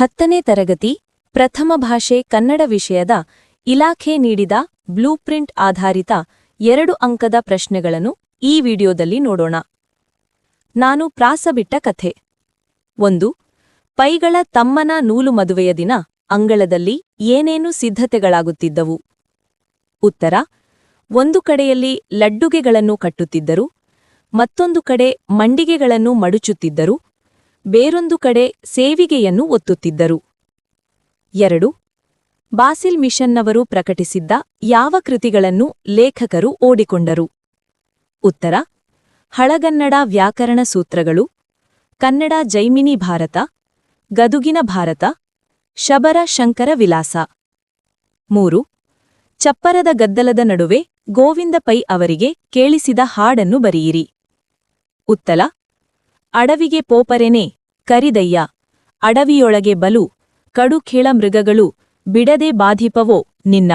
ಹತ್ತನೇ ತರಗತಿ ಪ್ರಥಮ ಭಾಷೆ ಕನ್ನಡ ವಿಷಯದ ಇಲಾಖೆ ನೀಡಿದ ಬ್ಲೂಪ್ರಿಂಟ್ ಆಧಾರಿತ ಎರಡು ಅಂಕದ ಪ್ರಶ್ನೆಗಳನ್ನು ಈ ವಿಡಿಯೋದಲ್ಲಿ ನೋಡೋಣ. ನಾನು ಪ್ರಾಸಬಿಟ್ಟ ಕಥೆ. ಒಂದು, ಪೈಗಳ ತಮ್ಮನ ನೂಲು ಮದುವೆಯ ದಿನ ಅಂಗಳದಲ್ಲಿ ಏನೇನು ಸಿದ್ಧತೆಗಳಾಗುತ್ತಿದ್ದವು? ಉತ್ತರ, ಒಂದು ಕಡೆಯಲ್ಲಿ ಲಡ್ಡುಗೆಗಳನ್ನು ಕಟ್ಟುತ್ತಿದ್ದರು, ಮತ್ತೊಂದು ಕಡೆ ಮಂಡಿಗೆಗಳನ್ನು ಮಡುಚುತ್ತಿದ್ದರು ಬೇರೊಂದು ಕಡೆ ಸೇವಿಗೆಯನ್ನು ಒತ್ತುತ್ತಿದ್ದರು. ಎರಡು, ಬಾಸಿಲ್ ಮಿಷನ್ನವರು ಪ್ರಕಟಿಸಿದ್ದ ಯಾವ ಕೃತಿಗಳನ್ನು ಲೇಖಕರು ಓಡಿಕೊಂಡರು? ಉತ್ತರ, ಹಳಗನ್ನಡ ವ್ಯಾಕರಣ ಸೂತ್ರಗಳು, ಕನ್ನಡ ಜೈಮಿನಿ ಭಾರತ, ಗದುಗಿನ ಭಾರತ, ಶಬರ ಶಂಕರ ವಿಲಾಸ. ಮೂರು, ಚಪ್ಪರದ ಗದ್ದಲದ ನಡುವೆ ಗೋವಿಂದ ಪೈ ಅವರಿಗೆ ಕೇಳಿಸಿದ ಹಾಡನ್ನು ಬರೆಯಿರಿ. ಉತ್ತಲ ಅಡವಿಗೆ ಪೋಪರೆನೆ ಕರಿದಯ್ಯ. ಅಡವಿಯೊಳಗೆ ಬಲು ಕಡು ಮೃಗಗಳು ಬಿಡದೆ ಬಾಧಿಪವೋ ನಿನ್ನ.